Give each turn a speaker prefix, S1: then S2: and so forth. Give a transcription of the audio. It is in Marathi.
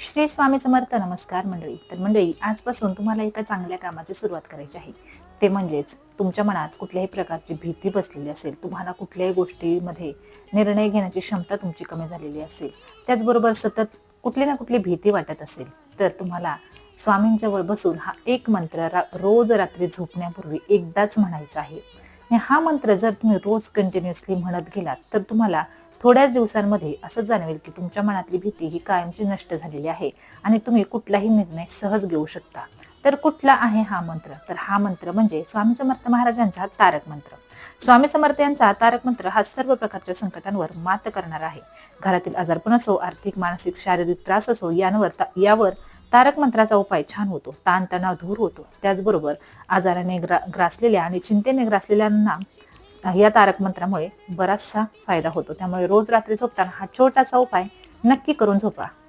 S1: श्री स्वामी समर्थ नमस्कार मंडळी. तर मंडळी आजपासून तुम्हाला एका चांगल्या कामाची सुरुवात करायची आहे. ते म्हणजेच तुमच्या मनात कुठल्याही प्रकारची भीती बसलेली असेल तुम्हाला कुठल्याही गोष्टीमध्ये निर्णय घेण्याची क्षमता तुमची कमी झालेली असेल त्याचबरोबर सतत कुठली ना कुठली भीती वाटत असेल तर तुम्हाला स्वामींजवळ बसून हा एक मंत्र रा- रोज रात्री झोपण्यापूर्वी एकदाच म्हणायचा आहे. आणि हा मंत्र जर तुम्ही रोज कंटिन्युअसली म्हणत गेलात तर तुम्हाला थोड्याच दिवसांमध्ये असं जाणवेल की तुमच्या मनातली भीती ही कायमची नष्ट झालेली आहे आणि तुम्ही कुठलाही निर्णय सहज घेऊ शकता. तर कुठला आहे हा मंत्र? तर हा मंत्र म्हणजे स्वामी समर्थ महाराजांचा तारक मंत्र. स्वामी समर्थ यांचा तारक मंत्र हा सर्व प्रकारच्या संकटांवर मात करणार आहे. घरातील आजारपण असो आर्थिक मानसिक शारीरिक त्रास असो यांवर ता- यावर तारक मंत्राचा उपाय छान होतो ताणतणाव दूर होतो. त्याचबरोबर आजाराने ग्रा ग्रासलेल्या आणि चिंतेने ग्रासलेल्यांना या तारक मंत्रामुळे बराचसा फायदा होतो. त्यामुळे रोज रात्री झोपताना हा छोटासा उपाय नक्की करून झोपा.